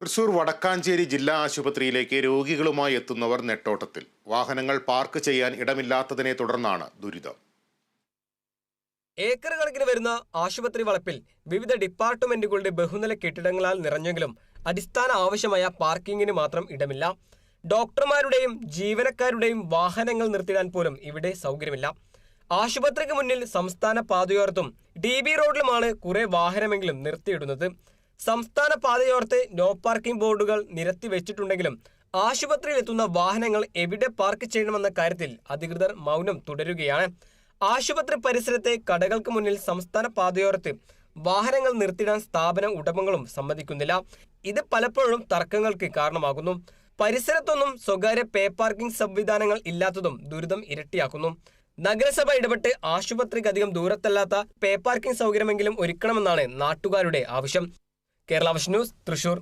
തൃശൂർ വടക്കാഞ്ചേരി ജില്ലാ ആശുപത്രിയിലേക്ക് രോഗികളുമായി എത്തുന്നവർ നെട്ടോട്ടത്തിൽ. വാഹനങ്ങൾ പാർക്ക് ചെയ്യാൻ ഇടമില്ലാത്തതിനെ തുടർന്നാണ് ദുരിതം. ഏക്കർ കണക്കിന് വരുന്ന ആശുപത്രി വളപ്പിൽ വിവിധ ഡിപ്പാർട്ട്മെന്റുകളുടെ ബഹുനില കെട്ടിടങ്ങളാൽ നിറഞ്ഞെങ്കിലും അടിസ്ഥാന ആവശ്യമായ പാർക്കിങ്ങിന് മാത്രം ഇടമില്ല. ഡോക്ടർമാരുടെയും ജീവനക്കാരുടെയും വാഹനങ്ങൾ നിർത്തിടാൻ പോലും ഇവിടെ സൗകര്യമില്ല. ആശുപത്രിക്ക് മുന്നിൽ സംസ്ഥാന പാതയോർത്തും ഡി ബി റോഡിലുമാണ് കുറെ വാഹനമെങ്കിലും നിർത്തിയിടുന്നത്. സംസ്ഥാന പാതയോർത്ത് നോ പാർക്കിംഗ് ബോർഡുകൾ നിരത്തി വെച്ചിട്ടുണ്ടെങ്കിലും ആശുപത്രിയിൽ എത്തുന്ന വാഹനങ്ങൾ എവിടെ പാർക്ക് ചെയ്യണമെന്ന കാര്യത്തിൽ അധികൃതർ മൗനം തുടരുകയാണ്. ആശുപത്രി പരിസരത്തെ കടകൾക്ക് മുന്നിൽ സംസ്ഥാന പാതയോരത്ത് വാഹനങ്ങൾ നിർത്തിടാൻ സ്ഥാപന ഉടമകളും സമ്മതിക്കുന്നില്ല. ഇത് പലപ്പോഴും തർക്കങ്ങൾക്ക് കാരണമാകുന്നു. പരിസരത്തൊന്നും സ്വകാര്യ പേ പാർക്കിംഗ് സംവിധാനങ്ങൾ ഇല്ലാത്തതും ദുരിതം ഇരട്ടിയാക്കുന്നു. നഗരസഭ ഇടപെട്ട് ആശുപത്രിക്ക് അധികം ദൂരത്തല്ലാത്ത പേ പാർക്കിംഗ് സൗകര്യമെങ്കിലും ഒരുക്കണമെന്നാണ് നാട്ടുകാരുടെ ആവശ്യം. Kerala vision news Thrissur.